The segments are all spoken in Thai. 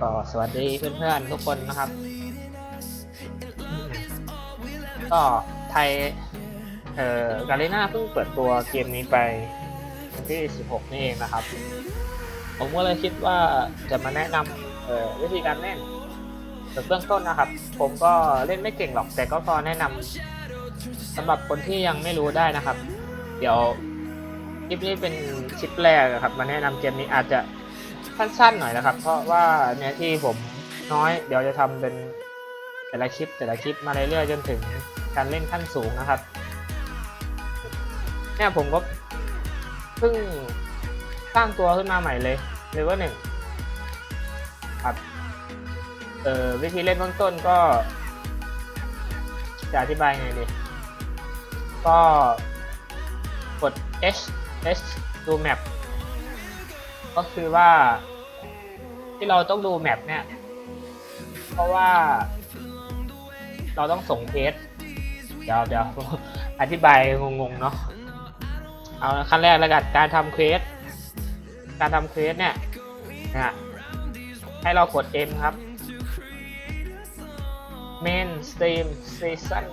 ก็สวัสดีเพื่อนๆทุกคนนะครับ ก็ไทย เอ่อกาเลน่าเพิ่งเปิดตัวเกมนี้ไปวันที่ 16 นี่เองนะครับ ผมก็เลยคิดว่าจะมาแนะนำเอ่อวิธีการเล่นแบบเบื้องต้นนะครับ ผมก็เล่นไม่เก่งหรอกแต่ก็พอแนะนำ สำหรับคนที่ยังไม่รู้ได้นะครับ เดี๋ยวคลิปนี้เป็นคลิปแรกครับ มาแนะนำเกมนี้อาจจะสั้นๆหน่อยนะครับ เพราะว่าเนื้อที่ผมน้อย เดี๋ยวจะทำเป็นแต่ละคลิปแต่ละคลิปมาเรื่อยๆจนถึงการเล่นขั้นสูงนะครับเนี่ยผมก็เพิ่งสร้างตัวขึ้นมาใหม่เลยเลเวลหนึ่งครับเอ่อวิธีเล่นเบื้องต้นก็จะอธิบายไงดี ก็กด H H ดูแมปก็คือว่าที่เราต้องดูแมปเนี่ย เพราะว่า เราต้องส่งเพจเดี๋ยวเดี๋ยวอธิบายงงๆเนาะเอาขั้นแรกแล้วกันการทำเควสการทำเควสเนี่ยนะฮะให้เรากด M ครับ Main Stream Season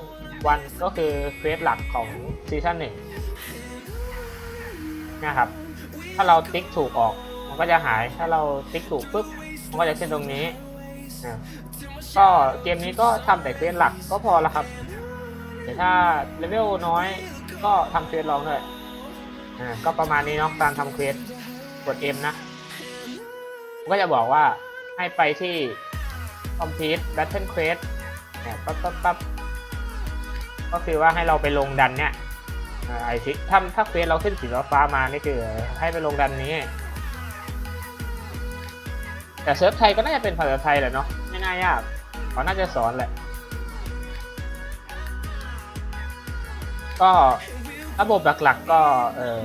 1ก็คือเควสหลักของซีซั่นหนึ่งนะครับ ถ้าเราติ๊กถูกออก มันก็จะหาย ถ้าเราติ๊กถูกปุ๊บ มันก็จะขึ้นตรงนี้นะก็เกมนี้ก็ทำแต่เควสหลักก็พอละครับ แต่ถ้าเลเวลน้อยก็ทำเควสรองด้วยอ่าก็ประมาณนี้เนาะการทำเควสกด M นะมก็จะบอกว่าให้ไปที่ complete battle quest เนี่ยปั๊บปั๊บปั๊บ ก็คือว่าให้เราไปลงดันเนี่ยไอซิถ้าถ้าเควสเราขึ้นสีฟ้ามานี่คือให้ไปลงดันนี้ แต่เซิร์ฟไทยก็น่าจะเป็นภาษาไทยแหละเนาะไม่น่ายากเขาน่าจะสอนแหละ ก็ระบบหลักๆก็เออ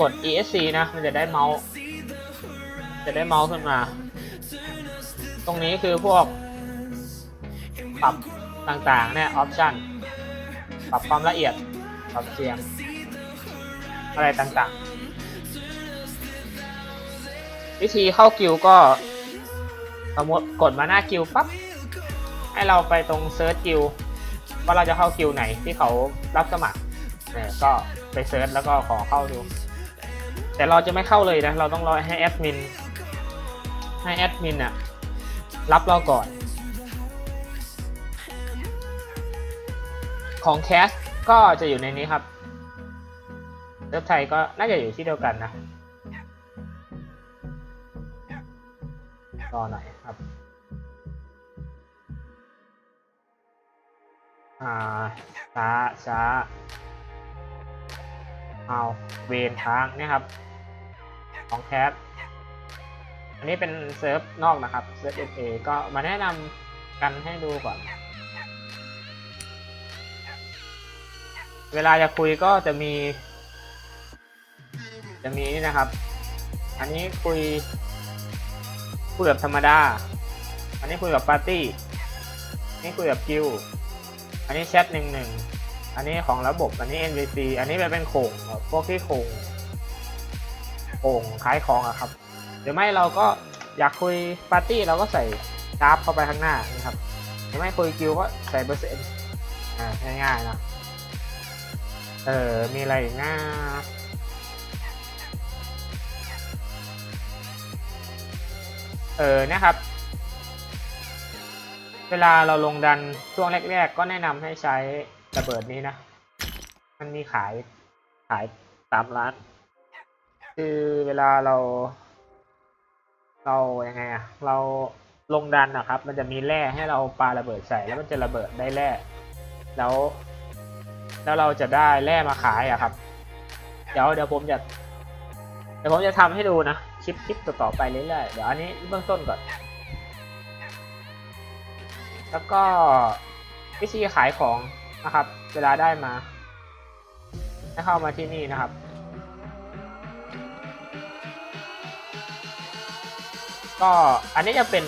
กด ESC นะ มันจะได้เมาส์ จะได้เมาส์ขึ้นมา ตรงนี้คือพวกปรับ ต่างๆเนี่ยออปชันปรับความละเอียดปรับเสียง อะไรต่างๆ วิธีเข้ากิวก็สมมติกดมาหน้ากิวปั๊บให้เราไปตรงเซิร์ชกิวว่าเราจะเข้ากิวไหนที่เขารับสมัครเนี่ยก็ไปเซิร์ชแล้วก็ขอเข้าดู แต่เราจะไม่เข้าเลยนะ เราต้องรอให้แอดมินให้แอดมินอะรับเราก่อน ของแคสก็จะอยู่ในนี้ครับเซิร์ฟไทยก็น่าจะอยู่ที่เดียวกันนะรอหน่อยครับ อ่า ช้า ช้า เอาเวนทางเนี่ยครับ ของแคสอันนี้เป็นเซิร์ฟนอกนะครับ เซิร์ฟ FA ก็มาแนะนำกันให้ดูก่อน เวลาจะคุยก็จะมี จะมีนี่นะครับ อันนี้คุยคุยแบบธรรมดา อันนี้คุยกับปาร์ตี้อันนี้คุยกับกิลอันนี้แชทหนึ่งหนึ่งอันนี้ของระบบ อันนี้ NVC อันนี้แบบเป็นโขงแบบพวกที่โขงโขงขายของอะครับหรือไม่เราก็อยากคุยปาร์ตี้เราก็ใส่กราฟเข้าไปข้างหน้านี่ครับหรือไม่คุยกิลก็ใส่เปอร์เซ็นต์อ่าง่ายๆนะ เออ มีอะไรอีกนะเออนะครับ เวลาเราลงดันช่วงแรก ๆ ก็แนะนำให้ใช้ระเบิดนี้นะ มันมีขายขายตามร้าน คือเวลาเรา เรายังไงอะเราลงดันนะครับ มันจะมีแร่ให้เราปาระเบิดใส่แล้วมันจะระเบิดได้แร่แล้ว แล้วเราจะได้แร่มาขายอะครับ เดี๋ยวเดี๋ยวผมจะเดี๋ยวผมจะทำให้ดูนะคลิปคลิปต่อๆไปเรื่อยๆเดี๋ยวอันนี้เบื้องต้นก่อน แล้วก็วิธีขายของนะครับ เวลาได้มาให้เข้ามาที่นี่นะครับก็อันนี้จะเป็น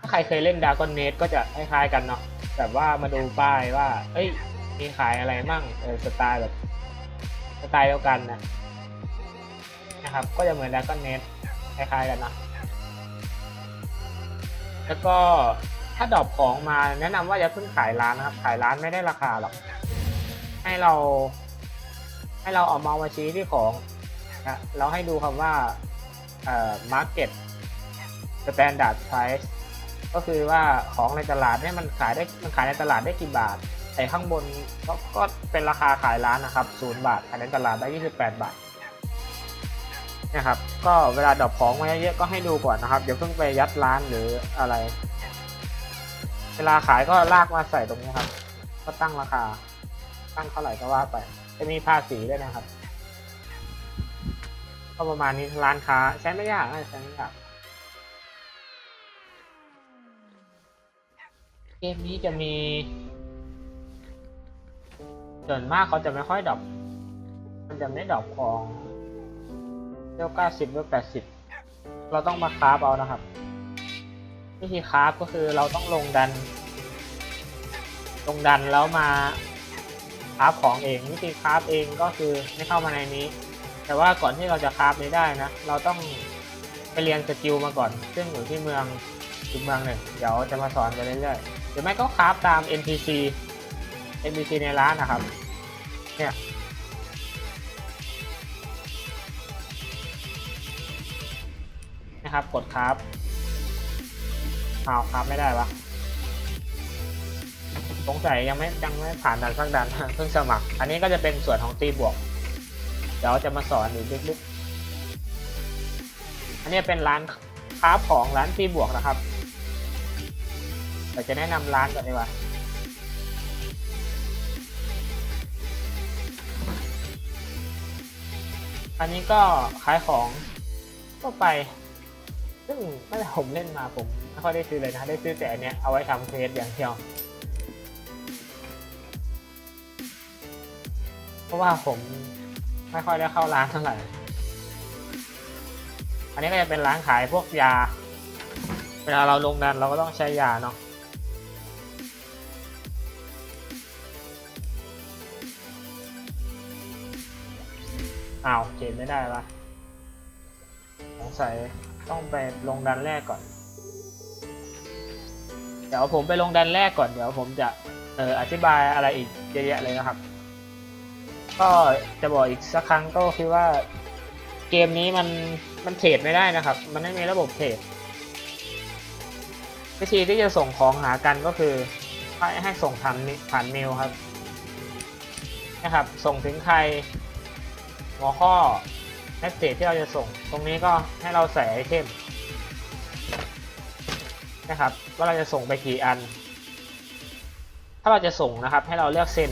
ถ้าใครเคยเล่นดากอนเน t ก็จะคล้ายๆกันเนาะแบบว่ามาดูป้ายว่า เอ้ย มีขายอะไรมั่งเออสไตล์แบบสไตล์เดียวกันนะนะครับ ก็จะเหมือนดักก็เน็ตคล้ายๆกันนะแล้วก็ถ้าดรอปของมาแนะนำว่าอย่าเพิ่งขายร้านนะครับ ขายร้านไม่ได้ราคาหรอก ให้เรา ให้เราเอามาส์มาชี้ที่ของนะเราให้ดูคำว่าเอ่อ market standard price ก็คือว่าของในตลาดเนี่ยมันขายได้มันขายในตลาดได้กี่บาท อ้ข้างบนก็ก็เป็นราคาขายร้านนะครับศูนย์บาทขายในตลาดได้28บาทนะครับก็เวลาดรอปของมาเยอะๆก็ให้ดูก่อนนะครับอย่าเพิ่งไปยัดร้านหรืออะไร เวลาขายก็ลากมาใส่ตรงนี้ครับ ก็ตั้งราคา ตั้งเท่าไหร่ก็ว่าไป จะมีภาษีด้วยนะครับก็ประมาณนี้ร้านค้าใช้ไม่ยากใช้ไม่ยากเกมนี้จะมี ส่วนมากเขาจะไม่ค่อยดรอปมันจะไม่ดรอปของเวลเก้าสิบเวลแปดสิบเราต้องมาคราฟเอานะครับ วิธีคราฟก็คือเราต้องลงดัน ลงดันแล้วมาคราฟของเองวิธีคราฟเองก็คือไม่เข้ามาในนี้ แต่ว่าก่อนที่เราจะคราฟนี้ได้นะ เราต้องไปเรียนสกิลมาก่อน ซึ่งอยู่ที่เมืองอีกเมืองหนึ่งเดี๋ยวจะมาสอนไปเรื่อยๆหรือไม่ก็คราฟตาม NPC NPC ในร้านนะครับ เนี่ย นะครับ กดคราฟอ้าวคราฟไม่ได้วะสงสัยยังไม่ยังไม่ผ่านดันสักดันเพิ่งสมัคร อันนี้ก็จะเป็นส่วนของตีบวก เดี๋ยวจะมาสอนอีกลึกๆ อันนี้เป็นร้านค้าของร้านตีบวกนะครับเดี๋ยวจะแนะนำร้านก่อนดีกว่า อันนี้ก็ขายของก็ไป ซึ่งไม่ได้ผมเล่นมาผมไม่ค่อยได้ซื้อเลยนะ ได้ซื้อแต่อันเนี้ยเอาไว้ทำเควสอย่างเดียว เพราะว่าผมไม่ค่อยได้เข้าร้านเท่าไหร่ อันนี้ก็จะเป็นร้านขายพวกยา เวลาเราลงดันเราก็ต้องใช้ยาเนาะ อ้าวเก็บไม่ได้ปะสงสัยต้องไปลงดันแรกก่อน เดี๋ยวผมไปลงดันแรกก่อน เดี๋ยวผมจะเอออธิบายอะไรอีกเยอะแยะเลยนะครับ ก็จะบอกอีกสักครั้งก็คือว่าเกมนี้มันมันเทรดไม่ได้นะครับ มันไม่มีระบบเทรดวิธีที่จะส่งของหากันก็คือให้ให้ส่งผ่านผ่านเมลครับนะครับ ส่งถึงใคร หัวข้อแมสเซจที่เราจะส่ง ตรงนี้ก็ให้เราใส่ไอเทมนะครับ ว่าเราจะส่งไปกี่อัน ถ้าเราจะส่งนะครับ ให้เราเลือกเซ็น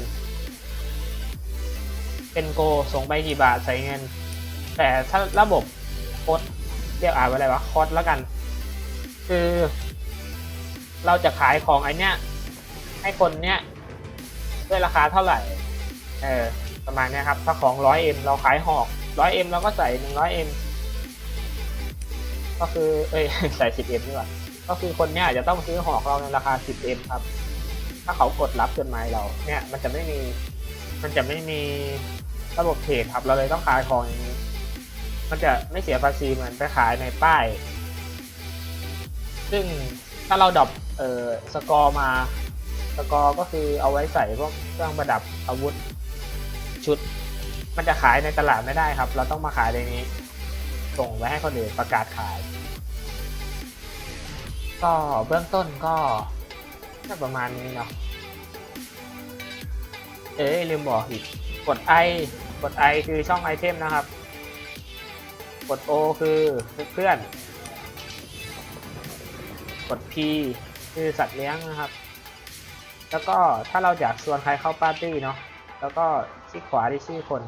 เป็นโกส่งไปกี่บาทใส่เงิน แต่ถ้าระบบโคดเรียกอ่านว่าอะไรวะคอดแล้วกัน คือ เราจะขายของไอเนี้ยให้คนเนี้ยด้วยราคาเท่าไหร่ เออ ประมาณนี้ครับ ถ้าของ 100m เราขายหอก 100m เราก็ใส่ 100m ก็คือ เอ้ย ใส่ 10m ดีกว่า ก็คือคนเนี้ยจะต้องซื้อหอกเราในราคา 10m ครับ ถ้าเขากดรับจดหมายเรา เนี่ย มันจะไม่มี มันจะไม่มีระบบเทรดครับ เราเลยต้องขายของอย่างนี้ มันจะไม่เสียภาษีเหมือนไปขายในป้าย ซึ่งถ้าเราดรอปเอ่อ สกอร์มา สกอร์ก็คือเอาไว้ใส่พวกเครื่องประดับอาวุธ ชุด มันจะขายในตลาดไม่ได้ครับ เราต้องมาขายในนี้ ส่งไว้ให้คนอื่นประกาศขาย ก็เบื้องต้นก็น่าประมาณนี้เนาะเอ้ยลืมบอกอีก กด I กด I คือช่องไอเทมนะครับ กด O คือเพื่อน กด P คือสัตว์เลี้ยงนะครับ แล้วก็ถ้าเราอยากชวนใครเข้าปาร์ตี้เนาะ แล้วก็ ที่ขวาที่ชื่อคน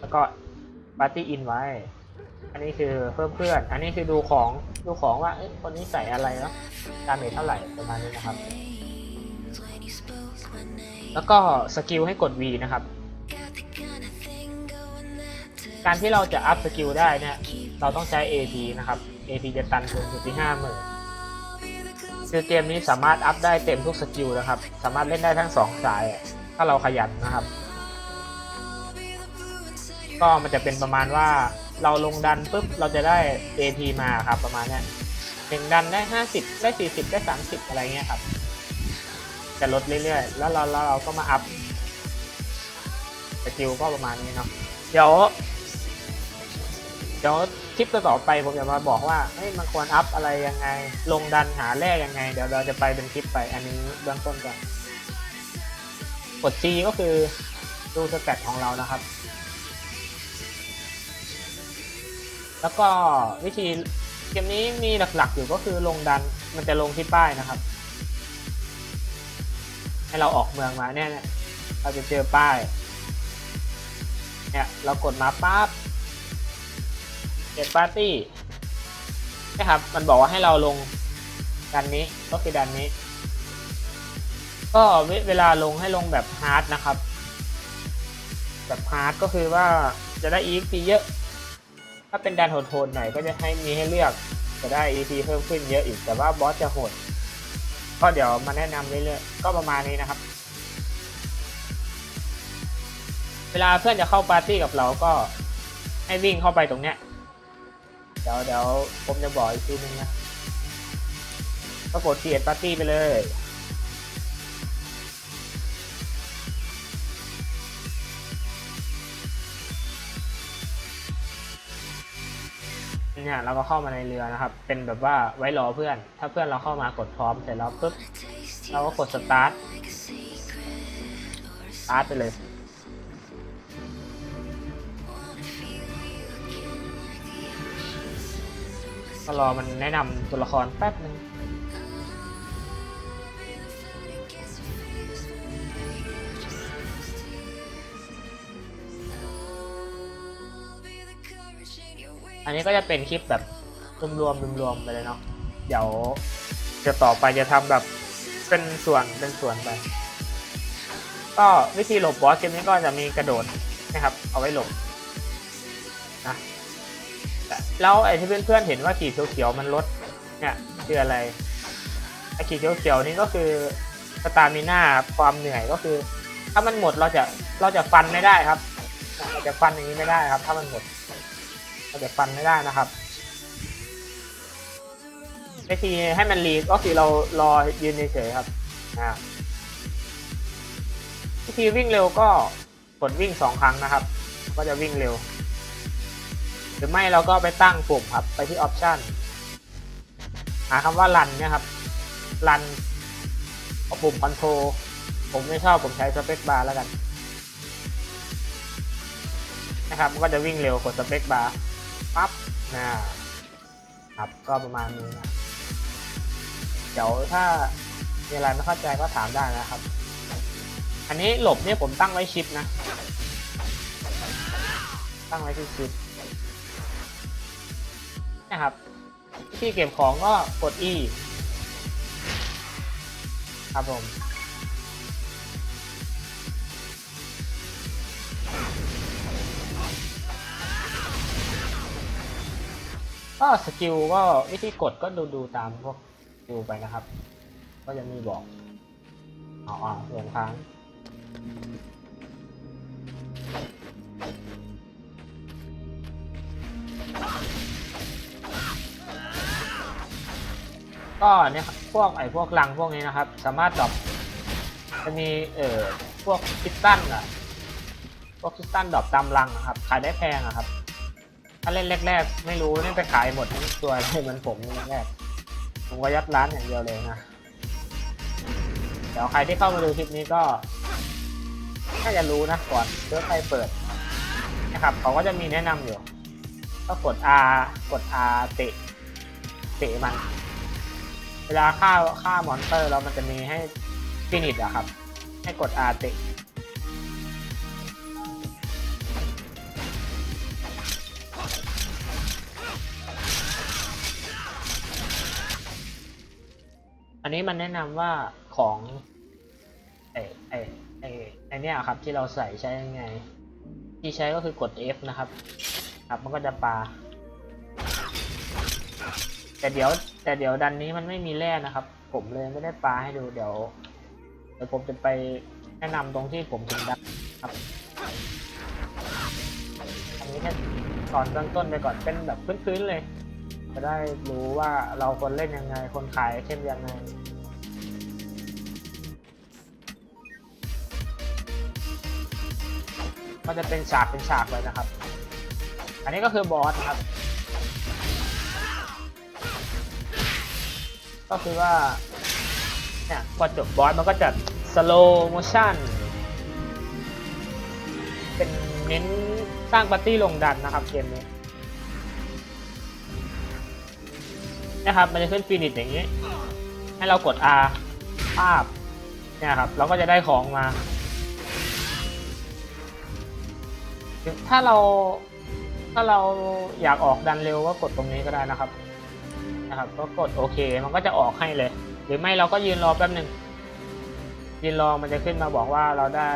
แล้วก็ปาร์ตี้อินไว้ อันนี้คือเพิ่มเพื่อน อันนี้คือดูของดูของว่าคนนี้ใส่อะไรเนาะดาเมจเท่าไหร่ประมาณนี้นะครับ แล้วก็สกิลให้กด V นะครับ การที่เราจะอัพสกิลได้เนี่ย เราต้องใช้ AP นะครับ AP จะตันสูงสุดที่ห้าหมื่นคือเกมนี้สามารถอัพได้เต็มทุกสกิลนะครับ สามารถเล่นได้ทั้งสองสาย ถ้าเราขยันนะครับ ก็มันจะเป็นประมาณว่าเราลงดันปุ๊บเราจะได้ AP มาครับประมาณนี้หนึ่งดันได้ 50 ได้ 40 ได้ 30 อะไรเงี้ยครับ จะลดเรื่อยๆ แล้วเราแล้วเราก็มาอัพสกิลก็ประมาณนี้เนาะเดี๋ยวเดี๋ยวคลิปต่อไปผมจะมาบอกว่าเฮ้ยมันควรอัพอะไรยังไง ลงดันหาแร่ยังไง เดี๋ยวเราจะไปเป็นคลิปไปอันนี้เบื้องต้นก่อนกด G ก็คือดูสแตทของเรานะครับ แล้วก็วิธีเกมนี้มีหลักๆอยู่ก็คือลงดันมันจะลงที่ป้ายนะครับ ให้เราออกเมืองมาเนี่ยเราจะเจอป้ายเนี่ยเรากดมาปั๊บเก็ตปาร์ตี้นะครับมันบอกว่าให้เราลงดันนี้ก็คือดันนี้ ก็เวเวลาลงให้ลงแบบฮาร์ดนะครับ แบบฮาร์ดก็คือว่าจะได้ EXP เยอะ ถ้าเป็นดันโหดๆหน่อยก็จะให้มีให้เลือกจะได้ EP เพิ่มขึ้นเยอะอีก แต่ว่าบอสจะโหดก็เดี๋ยวมาแนะนำเรื่อยๆก็ประมาณนี้นะครับ เวลาเพื่อนจะเข้าปาร์ตี้กับเราก็ให้วิ่งเข้าไปตรงเนี้ยเดี๋ยวเดี๋ยวผมจะบอกอีกทีนึงนะก็กด create party ไปเลย เนี่ยเราก็เข้ามาในเรือนะครับ เป็นแบบว่าไว้รอเพื่อน ถ้าเพื่อนเราเข้ามากดพร้อมเสร็จแล้วปุ๊บเราก็กดสตาร์ทสตาร์ทไปเลยก็รอมันแนะนำตัวละครแป๊บนึง อันนี้ก็จะเป็นคลิปแบบรวมๆรวมๆไปเลยเนาะเดี๋ยวจะต่อไปจะทำแบบเป็นส่วนเป็นส่วนไป ก็วิธีหลบบอสเกมนี้ก็จะมีกระโดดนะครับ เอาไว้หลบนะแล้วไอ้ที่เพื่อนๆเห็นว่าขีดเขียวๆมันลดเนี่ยคืออะไรไอ้ขีดเขียวๆนี่ก็คือสตามิน่าความเหนื่อยก็คือ ถ้ามันหมดเราจะเราจะฟันไม่ได้ครับ เราจะฟันอย่างนี้ไม่ได้ครับ ถ้ามันหมด เราจะฟันไม่ได้นะครับวิธีให้มันรีก็คือเรารอยืนเฉยๆครับอ่าวิธีวิ่งเร็วก็กดวิ่งสองครั้งนะครับ ก็จะวิ่งเร็ว หรือไม่เราก็ไปตั้งปุ่มครับ ไปที่ออปชันหาคำว่า run เนี่ยครับ run เอาปุ่ม control ผมไม่ชอบผมใช้สเปคบาร์แล้วกันนะครับมันก็จะวิ่งเร็วกดสเปคบาร์ ปั๊บนะครับก็ประมาณนี้นะเดี๋ยวถ้ามีอะไรไม่เข้าใจก็ถามได้นะครับ อันนี้หลบเนี่ยผมตั้งไว้ชิปนะ ตั้งไว้ที่ชิปนะครับ ที่เก็บของก็กด E ครับผม ก็สกิลก็วิธีกดก็ดูดูตามพวกดูไปนะครับ ก็จะมีบอกอ๋ออ๋อเหลงค้างก็เนี่ยครับพวกไอ้พวกลังพวกนี้นะครับ สามารถดรอปจะมีเอ่อพวกคิสตันอะพวกคิสตันดรอปตามลังนะครับขายได้แพงอะครับ ถ้าเล่นแรกๆ ไม่รู้เล่ไปขายหมดทั้งตัวเลยเหมือนผมแรกๆผมก็ยัดร้านอย่างเดียวเลยนะ เดี๋ยวใครที่เข้ามาดูคลิปนี้ก็น่าจะรู้นะก่อนเพื่อใครเปิดนะครับเขาก็จะมีแนะนำอยู่ ก็กด R กด R เตะเตะมัน เวลาฆ่าฆ่ามอนสเตอร์แล้วมันจะมีให้ฟินิชอะครับ ให้กด R เตะ นนี้มันแนะนำว่าของไอไอไอไอเนี้ยครับที่เราใส่ใช้ยังไง ที่ใช้ก็คือกด F นะครับ ครับมันก็จะปา แต่เดี๋ยวแต่เดี๋ยวดันนี้มันไม่มีแร่นะครับ ผมเลยไม่ได้ปลาให้ดูเดี๋ยวเดี๋ยวผมจะไปแนะนำตรงที่ผมถึงดักครับอันนี้แค่สอนเบื้องต้นไปก่อนเป็นแบบพื้นๆเลย จะได้รู้ว่าเราควรเล่นยังไง คนขายไอเทมยังไง ก็จะเป็นฉากเป็นฉากเลยนะครับ อันนี้ก็คือบอสนะครับ ก็คือว่าเนี่ยพอจบบอสมันก็จะสโลโมชั่นเป็นเน้นสร้างปาร์ตี้ลงดันนะครับเกมนี้นะครับมันจะขึ้นฟินิชอย่างนี้ ให้เรากด R ภาพเนี่ยครับ เราก็จะได้ของมา ถ้าเราถ้าเราอยากออกดันเร็วก็กดตรงนี้ก็ได้นะครับ นะครับ ก็กดโอเค มันก็จะออกให้เลย หรือไม่เราก็ยืนรอแป๊บหนึ่งยืนรอมันจะขึ้นมาบอกว่าเราได้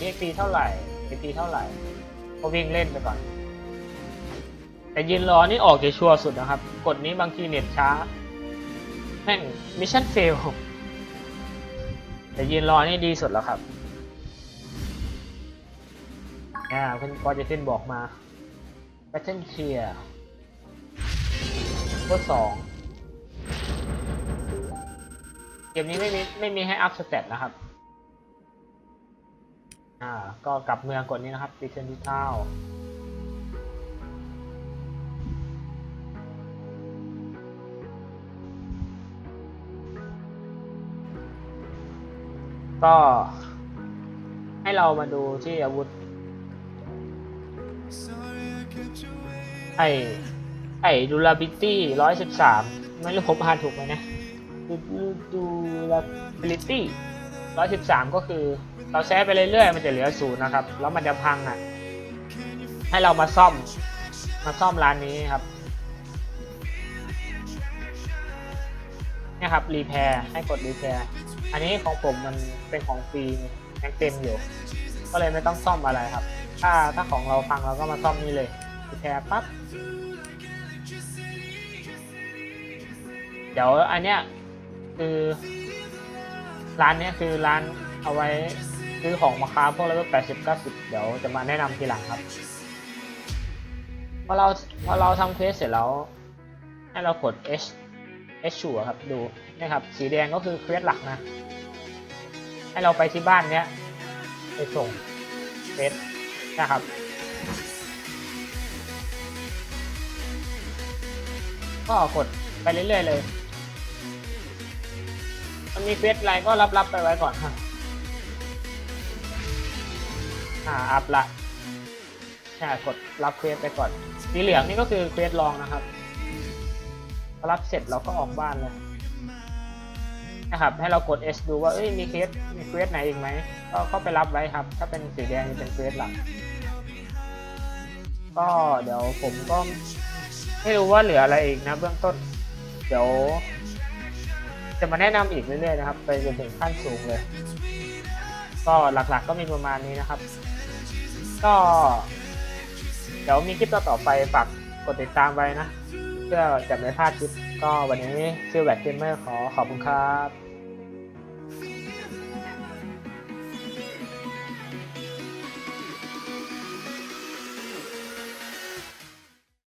EXP เท่าไหร่ EP เท่าไหร่ก็วิ่งเล่นไปก่อน แต่ยืนรอนี่ออกจะชัวร์สุดนะครับ กดนี้บางทีเน็ตช้าแม่งมิชชั่นเฟลแต่ยืนรอนี่ดีสุดแล้วครับ อ่าคุณก็จะขึ้นบอกมา Battle Clear ข้อสองเกมนี้ไม่มีไม่มีให้อัพสเตตนะครับ อ่า ก็กลับเมืองกดนี้นะครับ Return to Town ก็ให้เรามาดูที่อาวุธ ไอไอ durability ร้อยสิบสามไม่รู้ผมอ่านถูกไหมนะดู durability ร้อยสิบสามก็คือ เราใช้ไปเรื่อยๆ มันจะเหลือศูนย์นะครับ แล้วมันจะพังอะ ให้เรามาซ่อม มาซ่อมร้านนี้ครับนี่ครับรีแพร์ให้กดรีแพร์อันนี้ของผมมันเป็นของฟรียังเต็มอยู่ ก็เลยไม่ต้องซ่อมอะไรครับ ถ้าถ้าของเราพังเราก็มาซ่อมนี่เลยแพร์ปั๊บเดี๋ยวอันเนี้ยคือร้านเนี้ยคือร้านเอาไว้ซื้อของมาค้าพวกเลเวลแปดสิบเก้าสิบเดี๋ยวจะมาแนะนำทีหลังครับพอเราพอเราทำเควสเสร็จแล้วให้เรากด H H ชัวครับดูนี่ครับสีแดงก็คือเควสหลักนะ ให้เราไปที่บ้านเนี้ยไปส่งเควส นะครับก็กดไปเรื่อยๆเลย มันมีเควสอะไรก็รับๆไปไว้ก่อนครับอ่าอัพละใช่กดรับเควสไปก่อน สีเหลืองนี่ก็คือเควสรองนะครับ รับเสร็จเราก็ออกบ้านเลย นะครับ ให้เรากด S ดูว่าเอ้ยมีเคสมีเควสไหนอีกไหมก็เข้าไปรับไว้ครับ ถ้าเป็นสีแดงเป็นเควสหลักก็เดี๋ยวผมก็ไม่รู้ว่าเหลืออะไรอีกนะเบื้องต้น เดี๋ยว จะมาแนะนำอีกเรื่อยๆนะครับ ไปจนถึงขั้นสูงเลย ก็หลักๆก็มีประมาณนี้นะครับ ก็ เดี๋ยวมีคลิปต่อๆไปฝากกดติดตามไว้นะ เพื่อจะไม่พลาดคลิปก็วันนี้ชื่อแบทเกมเมอร์ขอขอบคุณครับ